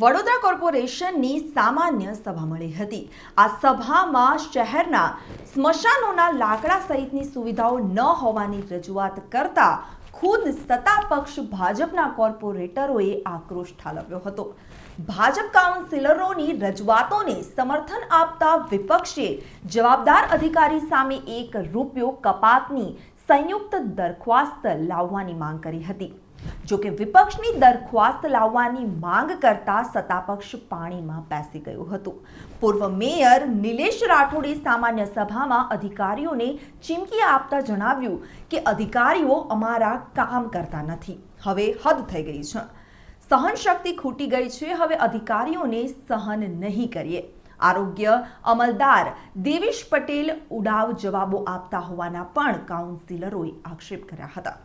વડોદરા કોર્પોરેશનની સામાન્ય સભા મળી હતી. આ સભામાં શહેરના સ્મશાનોના લાકડા સહિતની સુવિધાઓ ન હોવાની રજૂઆત કરતા ખુદ સત્તા પક્ષ ભાજપના કોર્પોરેટરોએ આક્રોશ ઠાલવ્યો હતો. ભાજપ કાઉન્સિલરોની રજૂઆતોને સમર્થન આપતા વિપક્ષે જવાબદાર અધિકારી સામે એક રૂપિયો કપાતની સંયુક્ત દરખાસ્ત લાવવાની માંગ કરી હતી. જો કે વિપક્ષની દરખાસ્ત લાવવાની માંગ કરતા સત્તાપક્ષ પાણીમાં બેસી ગયું હતું. પૂર્વ મેયર નિલેશ રાઠોડે સામાન્ય સભામાં અધિકારીઓને ચીમકી આપતા જણાવ્યું કે અધિકારીઓ અમારા કામ કરતા નથી. હવે હદ થઈ ગઈ છે. સહન શક્તિ ખૂટી ગઈ છે. હવે અધિકારીઓને સહન નહીં કરીએ. આરોગ્ય અમલદાર દેવેશ પટેલ ઉડાવ જવાબો આપતા હોવાના પણ કાઉન્સિલરોએ આક્ષેપ કર્યા હતા.